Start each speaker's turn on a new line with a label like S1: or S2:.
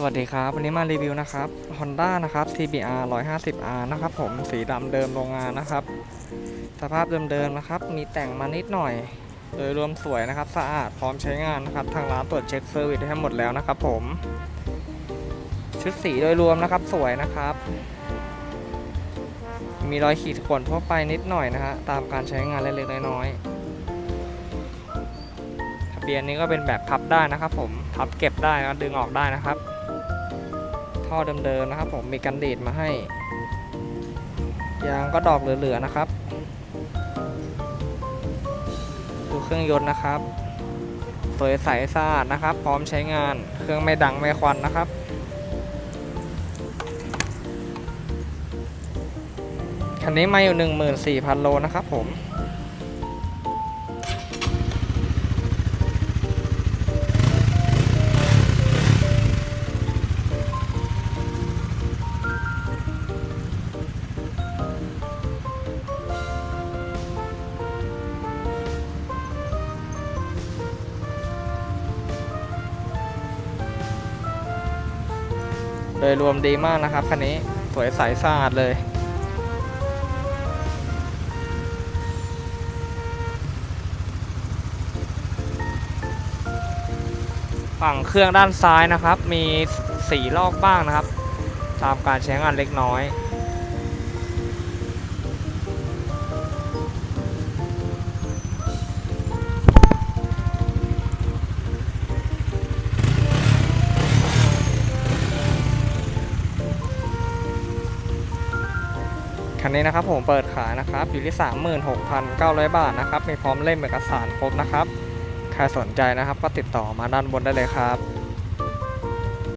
S1: สวัสดีครับ วันนี้มารีวิวนะครับ Honda นะครับ CBR 150R นะครับผมสีดำเดิมโรงงานนะครับ สภาพเดิมๆนะครับ มีแต่งมานิดหน่อย โดยรวมสวยนะครับ สะอาดพร้อมใช้งานนะครับ ทางร้านตรวจเช็คเซอร์วิสให้หมดแล้วนะครับผม ชุดสีโดยรวมนะครับสวยนะครับ มีรอยขีดข่วนทั่วไปนิดหน่อยนะฮะตามการใช้งานเล็กๆน้อยๆทะเบียนนี้ก็เป็นแบบพับได้นะครับ ผมพับเก็บได้นะดึงออกได้นะครับ ท่อเดิมๆนะครับ ผมมีกันดีดมาให้ ยางก็ดอกเหลือๆนะครับ ดูเครื่องยนต์นะครับสวยใสสะอาดนะครับ พร้อมใช้งานเครื่องไม่ดังไม่ควันนะครับคันนี้มาอยู่ 14,000 โลนะครับผม โดยรวมดีมากนะครับคันนี้สวยใสสะอาดเลย ฝั่งเครื่องด้านซ้ายนะครับ มีสีลอกบ้างนะครับ ตามการใช้งานเล็กน้อย คันนี้นะครับผมเปิดขายนะครับอยู่ที่ 36,900 บาทนะครับมีพร้อมเล่มเอกสารครบนะครับใครสนใจนะครับก็ติดต่อมาด้านบนได้เลยครับ